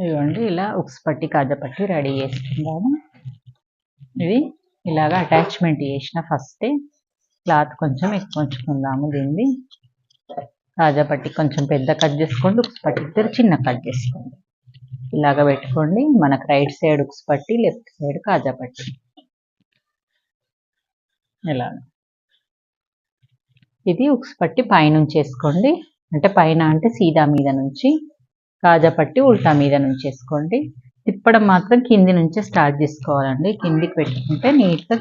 ఇదిగోండి ఇలా ఉక్స్ పట్టి కాజపట్టి రెడీ చేసుకుందాము ఇది ఇలాగా అటాచ్మెంట్ చేసిన ఫస్టే క్లాత్ కొంచెం ఎక్కువ ఉంచుకుందాము దీన్ని కాజాపట్టి కొంచెం పెద్ద కట్ చేసుకోండి ఉక్స్ పట్టి ఇద్దరు చిన్న కట్ చేసుకోండి. ఇలాగ పెట్టుకోండి మనకు రైట్ సైడ్ ఉక్స్ పట్టి లెఫ్ట్ సైడ్ కాజా పట్టి. ఇలా. ఇది ఉక్స్ పట్టి పైనుంచి వేసుకోండి అంటే పైన అంటే సీదా మీద నుంచి. కాజా పట్టి ఉల్టా మీద నుంచి వేసుకోండి. తిప్పడం మాత్రం కింది నుంచే స్టార్ట్ చేసుకోవాలండి. కిందికి పెట్టుకుంటే నీట్గా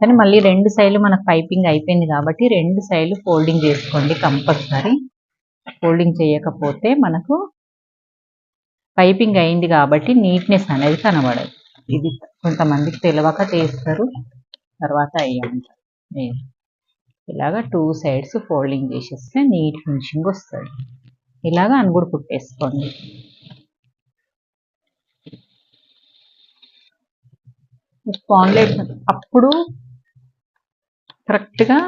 కానీ మళ్ళీ రెండు సైడ్లు మనకు పైపింగ్ అయిపోయింది కాబట్టి రెండు సైడ్లు ఫోల్డింగ్ చేసుకోండి కంపల్సరీ. ఫోల్డింగ్ చేయకపోతే మనకు పైపింగ్ అయింది కాబట్టి నీట్నెస్ అనేది కనబడదు. ఇది కొంతమందికి తెలియక చేస్తారు. తర్వాత అయ్యంట ఇలాగా టూ సైడ్స్ ఫోల్డింగ్ చేసేస్తే నీట్ ఫినిషింగ్ వస్తుంది. ఇలాగా అనుగుడు కుట్టేసుకోండి. పాన్లెట్ అప్పుడు కరెక్ట్గా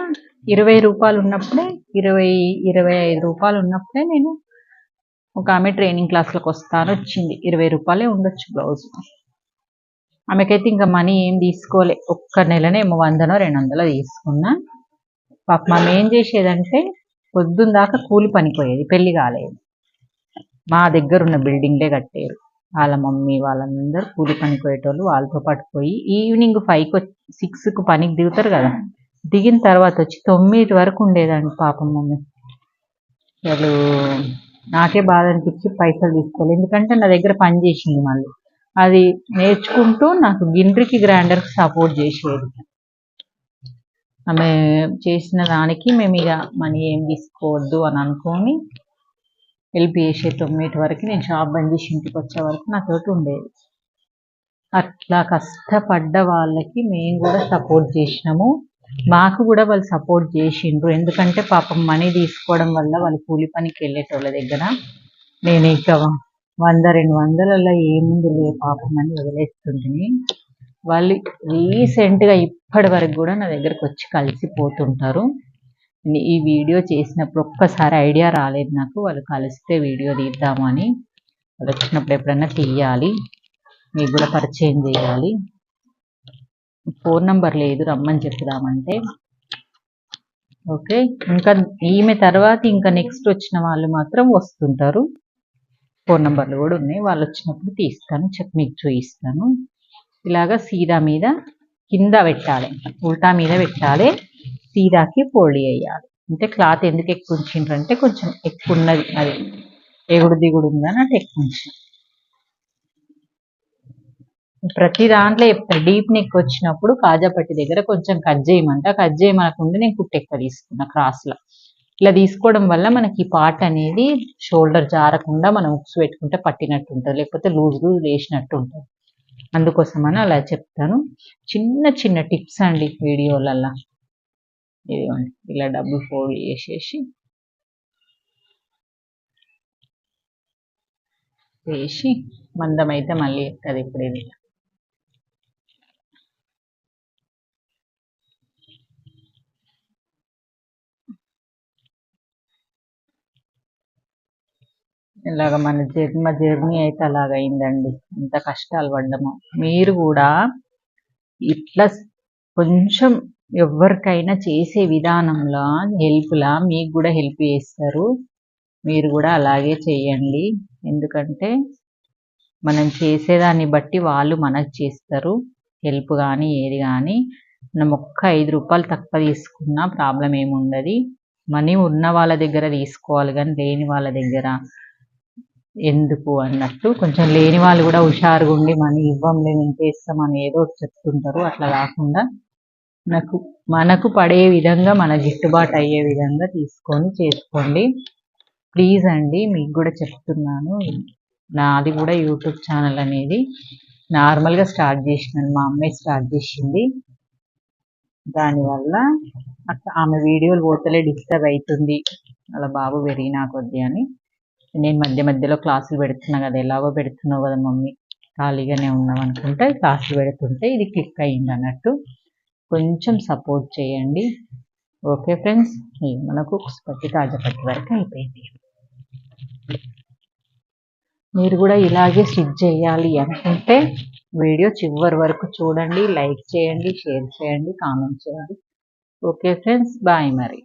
ఇరవై రూపాయలు ఉన్నప్పుడే ఇరవై ఇరవై ఐదు రూపాయలు ఉన్నప్పుడే నేను ఒక ఆమె ట్రైనింగ్ క్లాసులకు వస్తాను వచ్చింది. ఇరవై రూపాయలే ఉండొచ్చు బ్లౌజ్. ఆమెకైతే ఇంకా మనీ ఏం తీసుకోలే. ఒక్క నెలనే ఏమో వందనో రెండు వందలో తీసుకున్నా. పాప మనం ఏం చేసేదంటే పొద్దున్న దాకా కూలి పనిపోయేది పెళ్ళి కాలేదు. మా దగ్గర ఉన్న బిల్డింగ్లే కట్టారు. వాళ్ళ మమ్మీ వాళ్ళందరూ కూలి పనికి పోయేటోళ్ళు వాళ్ళతో పాటు పోయి ఈవినింగ్ ఫైవ్కి సిక్స్కి పనికి దిగుతారు కదా. దిగిన తర్వాత వచ్చి తొమ్మిది వరకు ఉండేదండి పాపం మమ్మీ. అసలు నాకే బాధ అనిపించి పైసలు తీసుకోవాలి ఎందుకంటే నా దగ్గర పని చేసింది మళ్ళీ. అది నేర్చుకుంటూ నాకు గిండ్రికి గ్రైండర్కి సపోర్ట్ చేసేది. ఆమె చేసిన దానికి మేము ఇక మనీ ఏం తీసుకోవద్దు అని అనుకొని హెల్ప్ చేసే తొమ్మిది వరకు నేను షాప్ బంద్ చేసి ఇంటికి వచ్చే వరకు నాతోటి ఉండేది. అట్లా కష్టపడ్డ వాళ్ళకి మేము కూడా సపోర్ట్ చేసినాము. మాకు కూడా వాళ్ళు సపోర్ట్ చేసిండ్రు. ఎందుకంటే పాపం మనీ తీసుకోవడం వల్ల వాళ్ళు కూలి పనికి వెళ్ళేటోళ్ళ దగ్గర నేను ఇక వంద రెండు వందలలో ఏముంది లే పాపం అని వదిలేస్తుంది వాళ్ళు రీసెంట్గా ఇప్పటి వరకు కూడా నా దగ్గరకు వచ్చి కలిసిపోతుంటారు. ఈ వీడియో చేసినప్పుడు ఒక్కసారి ఐడియా రాలేదు నాకు. వాళ్ళు కలిస్తే వీడియో తీద్దామని వాళ్ళు వచ్చినప్పుడు ఎప్పుడైనా తీయాలి. మీకు కూడా పరిచయం చేయాలి. ఫోన్ నంబర్ లేదు. రమ్మని చెప్దామంటే. ఓకే? ఇంకా ఈమె తర్వాత ఇంకా నెక్స్ట్ వచ్చిన వాళ్ళు మాత్రం వస్తుంటారు. ఫోన్ నెంబర్లు కూడా ఉన్నాయి. వాళ్ళు వచ్చినప్పుడు తీస్తాను. చెప్పి మీకు చూపిస్తాను. ఇలాగా సీదా మీద కింద పెట్టాలి. ఉల్టా మీద పెట్టాలి. సీదాకి ఫోల్డ్ చేయాలి. అంటే క్లాత్ ఎందుకు ఎక్కువ ఉంచిండ్రంటే కొంచెం ఎక్కువ ఉన్నది అది. ఎగుడు దిగుడు ఉందని అంటే ఎక్కువ ఉంచిన. ప్రతి దాంట్లో చెప్తారు. డీప్ నెక్ వచ్చినప్పుడు కాజాపట్టి దగ్గర కొంచెం కట్ చేయమంట కట్ చేయమనకుండా నేను కుట్టు ఎక్కువ తీసుకున్నా క్రాస్లో ఇలా తీసుకోవడం వల్ల మనకి ఈ పార్ట్ అనేది షోల్డర్ జారకుండా మనం ఉక్స్ పెట్టుకుంటే పట్టినట్టు ఉంటుంది. లేకపోతే లూజ్ లూజ్ వేసినట్టు ఉంటుంది. అందుకోసమని అలా చెప్తాను. చిన్న చిన్న టిప్స్ అండి వీడియోలల్లా. ఇదిగోండి ఇలా డబ్బులు ఫోల్డ్ చేసేసి వేసి మందం అయితే మళ్ళీ ఎక్కదు ఇప్పుడు ఇది. ఇలాగ మన జన్మ జర్నీ అయితే అలాగ అయిందండి ఎంత కష్టాలు పడ్డము. మీరు కూడా ఇట్లా కొంచెం ఎవరికైనా చేసే విధానంలో హెల్ప్లా మీకు కూడా హెల్ప్ చేస్తారు. మీరు కూడా అలాగే చేయండి. ఎందుకంటే మనం చేసేదాన్ని బట్టి వాళ్ళు మనకు చేస్తారు. హెల్ప్ కానీ ఏది కానీ మనం ఒక్క ఐదు రూపాయలు తక్కువ తీసుకున్నా ప్రాబ్లం ఏముండదు. మనీ ఉన్న వాళ్ళ దగ్గర తీసుకోవాలి కానీ లేని వాళ్ళ దగ్గర. ఎందుకు అన్నట్టు కొంచెం లేని వాళ్ళు కూడా హుషారుగా ఉండి మనీ ఇవ్వంలే మేము చేస్తామని ఏదో చెప్తుంటారు. అట్లా కాకుండా నాకు మనకు పడే విధంగా మన గిట్టుబాటు అయ్యే విధంగా తీసుకొని చేసుకోండి. ప్లీజ్ అండి మీకు కూడా చెప్తున్నాను. నాది కూడా యూట్యూబ్ ఛానల్ అనేది నార్మల్గా స్టార్ట్ చేసినాను. మా అమ్మాయి స్టార్ట్ చేసింది. దానివల్ల ఆమె వీడియోలు పోతలే డిస్టర్బ్ అవుతుంది అలా బాబు పెరిగినా కొద్దీ అని. నేను మధ్య మధ్యలో క్లాసులు పెడుతున్నా కదా ఎలాగో పెడుతున్నావు కదా మమ్మీ. ఖాళీగానే ఉన్నాం అనుకుంటే క్లాసులు పెడుతుంటే ఇది క్లిక్ అయ్యింది అన్నట్టు. కొంచెం సపోర్ట్ చేయండి. ఓకే ఫ్రెండ్స్ మనకు పట్టి తాజా పట్టి వరకు అయిపోయింది. మీరు కూడా ఇలాగే స్టిచ్ చేయాలి అనుకుంటే వీడియో చివరి వరకు చూడండి లైక్ చేయండి షేర్ చేయండి కామెంట్ చేయండి. ఓకే ఫ్రెండ్స్ బాయ్ మరి.